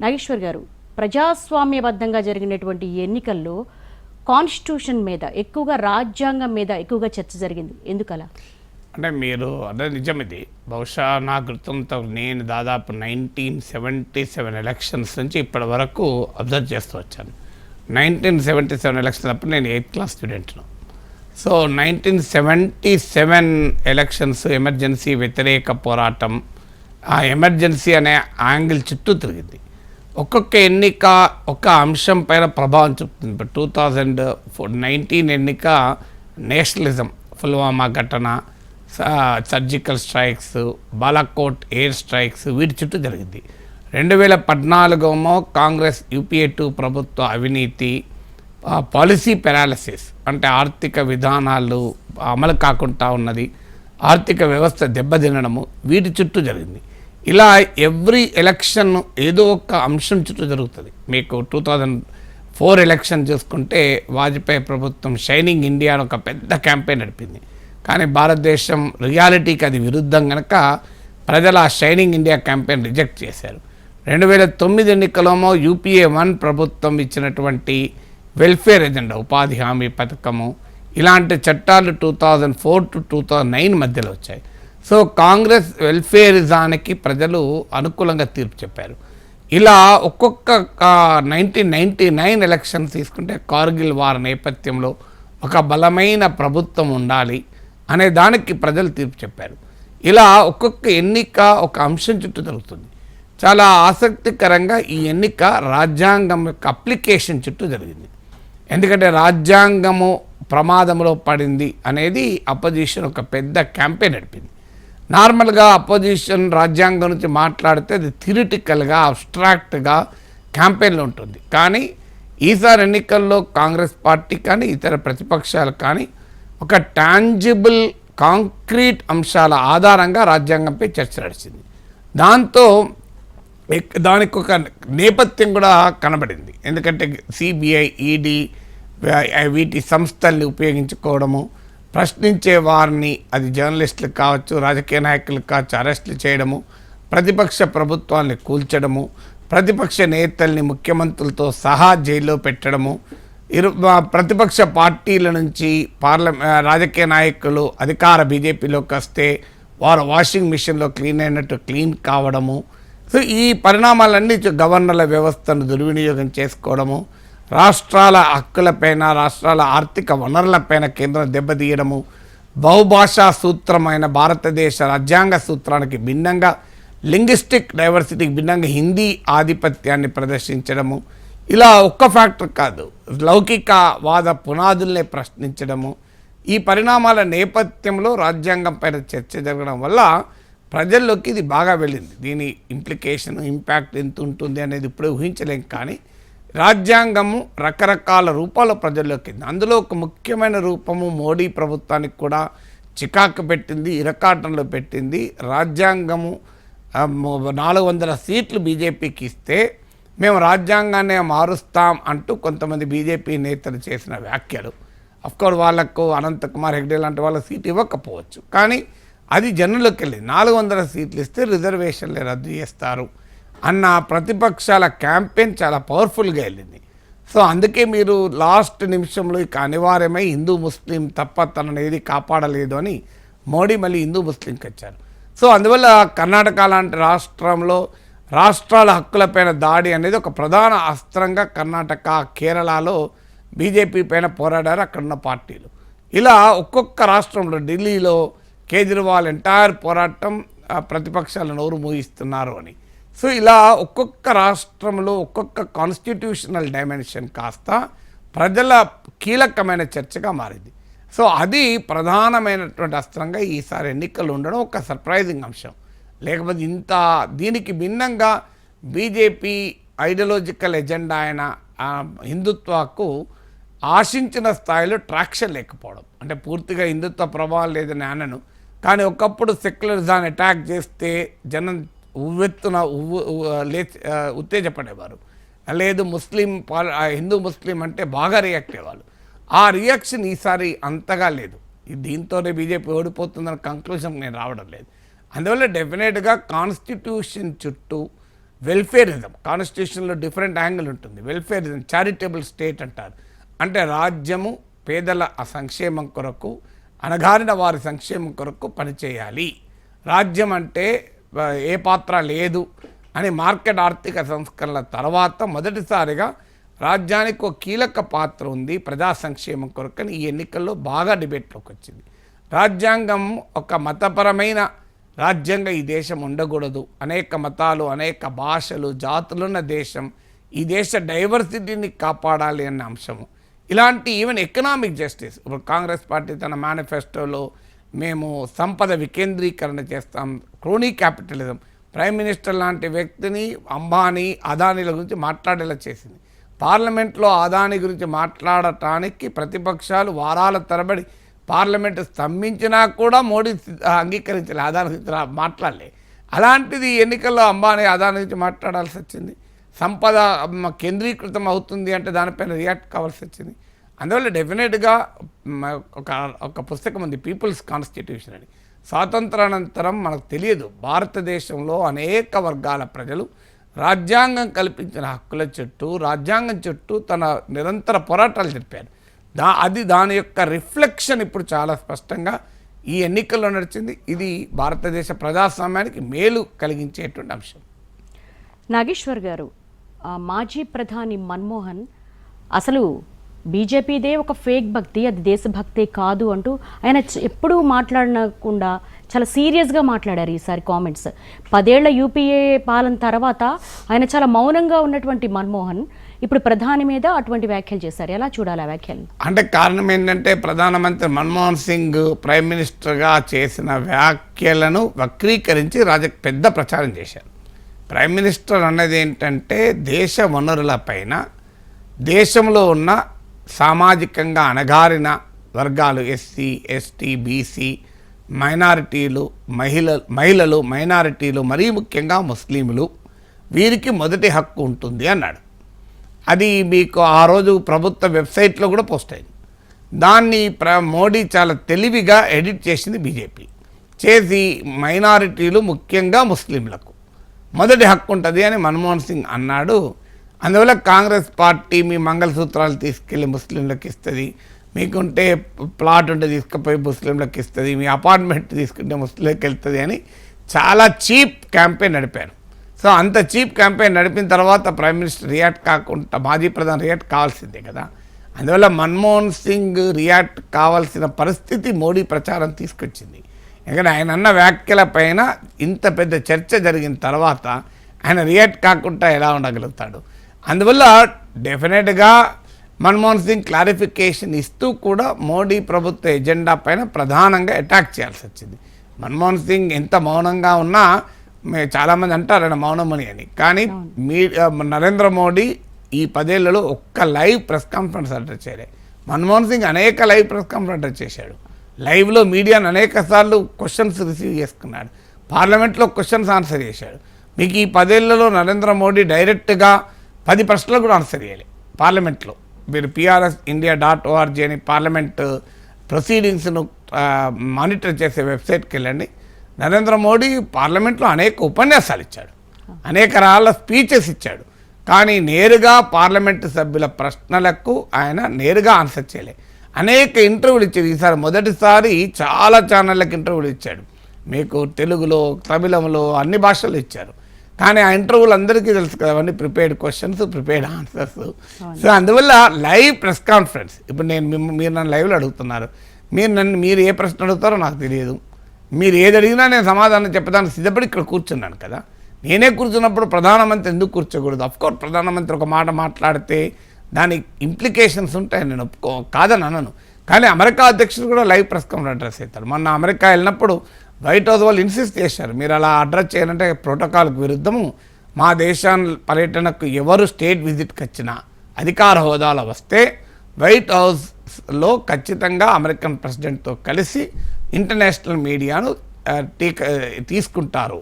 నాగేశ్వర్ గారు ప్రజాస్వామ్యబద్ధంగా జరిగినటువంటి ఎన్నికల్లో కాన్స్టిట్యూషన్ మీద ఎక్కువగా రాజ్యాంగం మీద ఎక్కువగా చర్చ జరిగింది. ఎందుకలా? అంటే మీరు అదే నిజమిది బహుశా నా గుర్తంతో నేను దాదాపు నైన్టీన్ సెవెంటీ సెవెన్ ఎలక్షన్స్ నుంచి ఇప్పటి వరకు అబ్జర్వ్ చేస్తూ వచ్చాను. నైన్టీన్ సెవెంటీ సెవెన్ ఎలక్షన్ అప్పుడు నేను eighth class స్టూడెంట్ను. So nineteen seventy seven elections emergency వ్యతిరేక పోరాటం ఆ ఎమర్జెన్సీ అనే యాంగిల్ చుట్టూ తిరిగింది. ఒక్కొక్క ఎన్నిక ఒక్క అంశం పైన ప్రభావం చూపుతుంది. ఇప్పుడు టూ థౌజండ్ నైన్టీన్ ఎన్నిక నేషనలిజం పుల్వామా ఘటన surgical strikes Balakot air strikes వీటి చుట్టూ జరిగింది. రెండు వేల పద్నాలుగేమో కాంగ్రెస్ యూపీఏ టూ ప్రభుత్వ అవినీతి పాలసీ పెరాలసిస్ అంటే ఆర్థిక విధానాలు అమలు కాకుండా ఉన్నది ఆర్థిక వ్యవస్థ దెబ్బతినడము వీటి చుట్టూ జరిగింది. ఇలా ఎవ్రీ ఎలక్షన్ ఏదో ఒక అంశం చుట్టూ జరుగుతుంది. మీకు టూ థౌజండ్ ఫోర్ ఎలక్షన్ చూసుకుంటే వాజ్పేయి ప్రభుత్వం షైనింగ్ ఇండియా అని ఒక పెద్ద క్యాంపెయిన్ నడిపింది. కానీ భారతదేశం రియాలిటీకి అది విరుద్ధం కనుక ప్రజలు ఆ షైనింగ్ ఇండియా క్యాంపెయిన్ రిజెక్ట్ చేశారు. రెండు వేల తొమ్మిది ఎన్నికలోమో యూపీఏ వన్ ప్రభుత్వం ఇచ్చినటువంటి వెల్ఫేర్ ఎజెండా ఉపాధి హామీ పథకము ఇలాంటి చట్టాలు two thousand four to two thousand nine మధ్యలో వచ్చాయి. సో కాంగ్రెస్ వెల్ఫేరిజానికి ప్రజలు అనుకూలంగా తీర్పు చెప్పారు. ఇలా ఒక్కొక్క నైన్టీన్ నైంటీ నైన్ ఎలక్షన్స్ తీసుకుంటే కార్గిల్ వార్ నేపథ్యంలో ఒక బలమైన ప్రభుత్వం ఉండాలి అనే దానికి ప్రజలు తీర్పు చెప్పారు. ఇలా ఒక్కొక్క ఎన్నిక ఒక అంశం చుట్టూ జరుగుతుంది. చాలా ఆసక్తికరంగా ఈ ఎన్నిక రాజ్యాంగం యొక్క అప్లికేషన్ చుట్టూ జరిగింది. ఎందుకంటే రాజ్యాంగము ప్రమాదంలో పడింది అనేది అపోజిషన్ ఒక పెద్ద క్యాంపెయిన్ నడిపింది. నార్మల్గా అపోజిషన్ రాజ్యాంగం నుంచి మాట్లాడితే అది థిరిటికల్గా అబ్స్ట్రాక్ట్గా క్యాంపెయిన్లో ఉంటుంది. కానీ ఈసారి ఎన్నికల్లో కాంగ్రెస్ పార్టీ కానీ ఇతర ప్రతిపక్షాలు కానీ ఒక టాంజిబుల్ కాంక్రీట్ అంశాల ఆధారంగా రాజ్యాంగంపై చర్చ నడిచింది. దాంతో దానికి ఒక నేపథ్యం కూడా కనబడింది. ఎందుకంటే సిబిఐ ఈడీ వీటి సంస్థల్ని ఉపయోగించుకోవడము ప్రశ్నించే వారిని అది జర్నలిస్టులకు కావచ్చు రాజకీయ నాయకులు కావచ్చు అరెస్టులు చేయడము ప్రతిపక్ష ప్రభుత్వాన్ని కూల్చడము ప్రతిపక్ష నేతల్ని ముఖ్యమంత్రులతో సహా జైల్లో పెట్టడము ఇరు ప్రతిపక్ష పార్టీల నుంచి పార్లమె రాజకీయ నాయకులు అధికార బీజేపీలోకి వస్తే వారు వాషింగ్ మిషన్లో క్లీన్ అయినట్టు క్లీన్ కావడము సో ఈ పరిణామాలన్నీ గవర్నర్ల వ్యవస్థను దుర్వినియోగం చేసుకోవడము రాష్ట్రాల హక్కులపైన రాష్ట్రాల ఆర్థిక వనరులపైన కేంద్రం దెబ్బతీయడము బహుభాషా సూత్రమైన భారతదేశ రాజ్యాంగ సూత్రానికి భిన్నంగా లింగ్విస్టిక్ డైవర్సిటీకి భిన్నంగా హిందీ ఆధిపత్యాన్ని ప్రదర్శించడము. ఇలా ఒక్క ఫ్యాక్టర్ కాదు లౌకికవాద పునాదుల్నే ప్రశ్నించడము. ఈ పరిణామాల నేపథ్యంలో రాజ్యాంగం పైన చర్చ జరగడం వల్ల ప్రజల్లోకి ఇది బాగా వెళ్ళింది. దీని ఇంప్లికేషన్ ఇంపాక్ట్ ఎంత ఉంటుంది అనేది ఇప్పుడే ఊహించలేం కానీ రాజ్యాంగము రకరకాల రూపాల ప్రజల్లోకి అందులో ఒక ముఖ్యమైన రూపము మోడీ ప్రభుత్వానికి కూడా చికాకు పెట్టింది ఇరకాటంలో పెట్టింది. రాజ్యాంగము నాలుగు వందల సీట్లు బీజేపీకి ఇస్తే మేము రాజ్యాంగాన్ని మారుస్తాం అంటూ కొంతమంది బీజేపీ నేతలు చేసిన వ్యాఖ్యలు. అఫ్కోర్స్ వాళ్ళకు అనంతకుమార్ హెగ్డే లాంటి వాళ్ళ సీట్ ఇవ్వకపోవచ్చు. కానీ అది జనంలోకి వెళ్ళింది నాలుగు వందల సీట్లు ఇస్తే రిజర్వేషన్లే రద్దు చేస్తారు. అన్న ప్రతిపక్షాల క్యాంపెయిన్ చాలా పవర్ఫుల్గా వెళ్ళింది. సో అందుకే మీరు లాస్ట్ నిమిషంలో ఇక అనివార్యమై హిందూ ముస్లిం తప్ప తనను ఏది కాపాడలేదు అని మోడీ మళ్ళీ హిందూ ముస్లింకి వచ్చారు. సో అందువల్ల కర్ణాటక లాంటి రాష్ట్రంలో రాష్ట్రాల హక్కులపైన దాడి అనేది ఒక ప్రధాన అస్త్రంగా కర్ణాటక కేరళలో బీజేపీ పైన పోరాడారు అక్కడున్న పార్టీలు. ఇలా ఒక్కొక్క రాష్ట్రంలో ఢిల్లీలో కేజ్రీవాల్ ఎంటైర్ పోరాటం ఆ, ప్రతిపక్షాల నోరు మూయిస్తున్నారు అని. సో ఇలా ఒక్కొక్క రాష్ట్రంలో ఒక్కొక్క కాన్స్టిట్యూషనల్ డైమెన్షన్ కాస్త ప్రజల కీలకమైన చర్చగా మారింది. సో అది ప్రధానమైనటువంటి అస్త్రంగా ఈసారి ఎన్నికలు ఉండడం ఒక సర్ప్రైజింగ్ అంశం. లేకపోతే ఇంత దీనికి భిన్నంగా బీజేపీ ఐడియలాజికల్ ఎజెండా అయిన హిందుత్వకు ఆశించిన స్థాయిలో ట్రాక్షన్ లేకపోవడం. అంటే పూర్తిగా హిందుత్వ ప్రభావం లేదని అనను. కానీ ఒకప్పుడు సెక్యులరిజాన్ని అటాక్ చేస్తే జనం ఉవ్వెత్తున ఉవ్వు లేచి ఉత్తేజపడేవారు. లేదు ముస్లిం పాల హిందూ ముస్లిం అంటే బాగా రియాక్ట్ అయ్యేవాళ్ళు. ఆ రియాక్షన్ ఈసారి అంతగా లేదు. దీంతోనే బీజేపీ ఓడిపోతుందన్న కంక్లూజన్ నేను రావడం లేదు. అందువల్ల డెఫినెట్గా కాన్స్టిట్యూషన్ చుట్టూ వెల్ఫేరిజం కాన్స్టిట్యూషన్లో డిఫరెంట్ యాంగిల్ ఉంటుంది. వెల్ఫేరిజం చారిటబుల్ స్టేట్ అంటారు. అంటే రాజ్యము పేదల సంక్షేమం కొరకు అణగారిన వారి సంక్షేమం కొరకు పనిచేయాలి. రాజ్యం అంటే ఏ పాత్ర లేదు అని మార్కెట్ ఆర్థిక సంస్కరణల తర్వాత మొదటిసారిగా రాజ్యానికి ఒక కీలక పాత్ర ఉంది ప్రజా సంక్షేమం కొరకని ఈ ఎన్నికల్లో బాగా డిబేట్లోకి వచ్చింది. రాజ్యాంగం ఒక మతపరమైన రాజ్యంగా ఈ దేశం ఉండకూడదు. అనేక మతాలు అనేక భాషలు జాతులున్న దేశం ఈ దేశ డైవర్సిటీని కాపాడాలి అన్న అంశము. ఇలాంటి ఈవెన్ ఎకనామిక్ జస్టిస్ ఇప్పుడు కాంగ్రెస్ పార్టీ తన మేనిఫెస్టోలో మేము సంపద వికేంద్రీకరణ చేస్తాం. Crony capitalism. ప్రైమ్ మినిస్టర్ లాంటి వ్యక్తిని అంబానీ అదానీల గురించి మాట్లాడేలా చేసింది. పార్లమెంట్లో అదానీ గురించి మాట్లాడటానికి ప్రతిపక్షాలు వారాల తరబడి పార్లమెంట్ స్తంభించినా కూడా మోడీ అంగీకరించలే అదాని గురించి మాట్లాడలే. అలాంటిది ఎన్నికల్లో అంబానీ అదాని గురించి మాట్లాడాల్సి వచ్చింది. సంపద కేంద్రీకృతం అవుతుంది అంటే దానిపైన రియాక్ట్ కావాల్సి వచ్చింది. అందువల్ల డెఫినెట్గా ఒక ఒక పుస్తకం ఉంది పీపుల్స్ కాన్స్టిట్యూషన్ అని. స్వాతంత్రానంతరం మనకు తెలియదు భారతదేశంలో అనేక వర్గాల ప్రజలు రాజ్యాంగం కల్పించిన హక్కుల చుట్టూ రాజ్యాంగం చుట్టూ తన నిరంతర పోరాటాలు జరిపారు. దా అది దాని యొక్క రిఫ్లెక్షన్ ఇప్పుడు చాలా స్పష్టంగా ఈ ఎన్నికల్లో నడిచింది. ఇది భారతదేశ ప్రజాస్వామ్యానికి మేలు కలిగించేటువంటి అంశం. నాగేశ్వర్ గారు మాజీ ప్రధాని మన్మోహన్ అసలు బీజేపీదే ఒక ఫేక్ భక్తి అది దేశభక్తే కాదు అంటూ ఆయన ఎప్పుడూ మాట్లాడకుండా చాలా సీరియస్గా మాట్లాడారు ఈసారి కామెంట్స్. పదేళ్ళ యూపీఏ పాలన తర్వాత ఆయన చాలా మౌనంగా ఉన్నటువంటి మన్మోహన్ ఇప్పుడు ప్రధాని మీద అటువంటి వ్యాఖ్యలు చేశారు. ఎలా చూడాలి ఆ వ్యాఖ్యలు? అంటే కారణం ఏంటంటే ప్రధానమంత్రి మన్మోహన్ సింగ్ ప్రైమ్ మినిస్టర్గా చేసిన వ్యాఖ్యలను వక్రీకరించి రాజ పెద్ద ప్రచారం చేశారు. ప్రైమ్ మినిస్టర్ అన్నది ఏంటంటే దేశ వనరులపైన దేశంలో ఉన్న సామాజికంగా అణగారిన వర్గాలు ఎస్సీ ఎస్టీ బీసీ మైనారిటీలు మహిళ మహిళలు మైనారిటీలు మరీ ముఖ్యంగా ముస్లింలు వీరికి మొదటి హక్కు ఉంటుంది అన్నాడు. అది మీకు ఆ రోజు ప్రభుత్వ వెబ్సైట్లో కూడా పోస్ట్ అయింది. దాన్ని ప్ర మోడీ చాలా తెలివిగా ఎడిట్ చేసింది బీజేపీ. చేసి మైనారిటీలు ముఖ్యంగా ముస్లింలకు. మొదటి హక్కు ఉంటుంది అని మన్మోహన్ సింగ్ అన్నాడు. అందువల్ల కాంగ్రెస్ పార్టీ మీ మంగళసూత్రాలు తీసుకెళ్ళి ముస్లింలకు ఇస్తుంది. మీకుంటే ప్లాట్ ఉంటే తీసుకుపోయి ముస్లింలకు ఇస్తుంది. మీ అపార్ట్మెంట్ తీసుకుంటే ముస్లింలకు వెళ్తుంది అని చాలా చీప్ క్యాంపెయిన్ నడిపారు. సో అంత చీప్ క్యాంపెయిన్ నడిపిన తర్వాత ప్రైమ్ మినిస్టర్ రియాక్ట్ కాకుండా మాజీ ప్రధాని రియాక్ట్ కావాల్సిందే కదా. అందువల్ల మన్మోహన్ సింగ్ రియాక్ట్ కావాల్సిన పరిస్థితి మోడీ ప్రచారం తీసుకొచ్చింది. ఎందుకంటే ఆయన అన్న వ్యాఖ్యల పైన ఇంత పెద్ద చర్చ జరిగిన తర్వాత ఆయన రియాక్ట్ కాకుండా ఎలా ఉండగలుగుతాడు? అందువల్ల డెఫినెట్గా మన్మోహన్ సింగ్ క్లారిఫికేషన్ ఇస్తూ కూడా మోడీ ప్రభుత్వ ఎజెండా పైన ప్రధానంగా అటాక్ చేయాల్సి వచ్చింది. మన్మోహన్ సింగ్ ఎంత మౌనంగా ఉన్నా చాలామంది అంటారు ఆయన మౌనమని అని కానీ మీ నరేంద్ర మోడీ ఈ పదేళ్ళలో ఒక్క లైవ్ ప్రెస్ కాన్ఫరెన్స్ అటెండ్ చేయలే. మన్మోహన్ సింగ్ అనేక లైవ్ ప్రెస్ కాన్ఫరెన్స్ అటెండ్ చేశాడు. లైవ్లో మీడియాను అనేక సార్లు క్వశ్చన్స్ రిసీవ్ చేసుకున్నాడు. పార్లమెంట్లో క్వశ్చన్స్ ఆన్సర్ చేశాడు. మీకు ఈ పదేళ్ళలో నరేంద్ర మోడీ డైరెక్ట్గా పది ప్రశ్నలు కూడా ఆన్సర్ చేయాలి. పార్లమెంట్లో మీరు పిఆర్ఎస్ ఇండియా డాట్ ఓఆర్జీ అని పార్లమెంట్ ప్రొసీడింగ్స్ను మానిటర్ చేసే వెబ్సైట్కి వెళ్ళండి. నరేంద్ర మోడీ పార్లమెంట్లో అనేక ఉపన్యాసాలు ఇచ్చాడు. అనేక రాళ్ళ స్పీచెస్ ఇచ్చాడు. కానీ నేరుగా పార్లమెంటు సభ్యుల ప్రశ్నలకు ఆయన నేరుగా ఆన్సర్ చేయలే. అనేక ఇంటర్వ్యూలు ఇచ్చాడు. ఈసారి మొదటిసారి చాలా ఛానళ్ళకి ఇంటర్వ్యూలు ఇచ్చాడు. మీకు తెలుగులో తమిళంలో అన్ని భాషల్లో ఇచ్చారు. కానీ ఆ ఇంటర్వ్యూలు అందరికీ తెలుసు కదా అవన్నీ prepared questions prepared answers so అందువల్ల లైవ్ ప్రెస్ కాన్ఫరెన్స్ ఇప్పుడు నేను మీరు నన్ను లైవ్లో అడుగుతున్నారు. మీరు నన్ను మీరు ఏ ప్రశ్న అడుగుతారో నాకు తెలియదు. మీరు ఏది అడిగినా నేను సమాధానం చెప్పడానికి సిద్ధపడి ఇక్కడ కూర్చున్నాను కదా. నేనే కూర్చున్నప్పుడు ప్రధానమంత్రి ఎందుకు కూర్చోకూడదు? అఫ్కోర్స్ ప్రధానమంత్రి ఒక మాట మాట్లాడితే దానికి ఇంప్లికేషన్స్ ఉంటాయి నేను ఒప్పుకో కాదని అనను. కానీ అమెరికా అధ్యక్షుడు కూడా లైవ్ ప్రెస్ కాన్ఫరెన్స్ అడ్రస్ అవుతారు మొన్న అమెరికా వెళ్ళినప్పుడు వైట్ హౌస్ వాళ్ళు ఇన్సిస్ట్ చేశారు. మీరు అలా అడ్రస్ చేయాలంటే ప్రోటోకాల్కి విరుద్ధము. మా దేశాన్ని పర్యటనకు ఎవరు స్టేట్ విజిట్కి వచ్చినా అధికార హోదాలో వస్తే వైట్ హౌస్లో ఖచ్చితంగా అమెరికన్ ప్రెసిడెంట్తో కలిసి ఇంటర్నేషనల్ మీడియాను తీసుకుంటారు.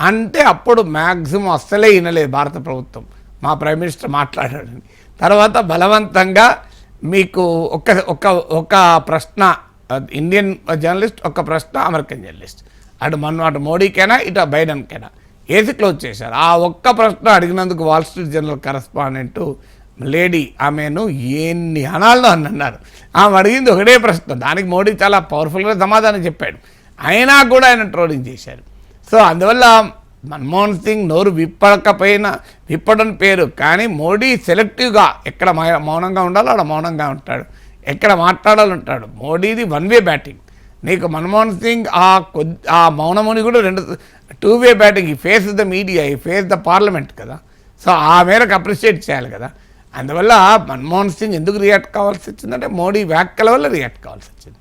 అంటే అప్పుడు మ్యాక్సిమం అస్సలే వినలేదు భారత ప్రభుత్వం. మా ప్రైమ్ మినిస్టర్ మాట్లాడాడని తర్వాత బలవంతంగా మీకు ఒక ఒక ఒక ప్రశ్న ఇండియన్ జర్నలిస్ట్ ఒక ప్రశ్న అమెరికన్ జర్నలిస్ట్ అటు మనం అటు మోడీకైనా ఇటు బైడెన్కైనా ఏసీ క్లోజ్ చేశారు? ఆ ఒక్క ప్రశ్న అడిగినందుకు Wall Street Journal correspondent lady ఆమెను ఎన్ని అనాలను అని అన్నారు. ఆమె అడిగింది ఒకటే ప్రశ్న. దానికి మోడీ చాలా పవర్ఫుల్గా సమాధానం చెప్పాడు. అయినా కూడా ఆయన ట్రోలింగ్ చేశారు. సో అందువల్ల మన్మోహన్ సింగ్ నోరు విప్పకపోయినా విప్పడం పేరు. కానీ మోడీ సెలెక్టివ్గా ఎక్కడ మౌనంగా ఉండాలో అక్కడ మౌనంగా ఉంటాడు. ఎక్కడ మాట్లాడాలంటాడు? మోడీది వన్ వే బ్యాటింగ్ నీకు మన్మోహన్ సింగ్ ఆ కొద్ది ఆ మౌనముని కూడా రెండు టూ వే బ్యాటింగ్ ఈ ఫేస్ ద మీడియా ఈ ఫేస్ ద పార్లమెంట్ కదా. సో ఆ మేరకు అప్రిషియేట్ చేయాలి కదా. అందువల్ల మన్మోహన్ సింగ్ ఎందుకు రియాక్ట్ కావాల్సి వచ్చిందంటే మోడీ వ్యాఖ్యల వల్ల రియాక్ట్ కావాల్సి వచ్చింది.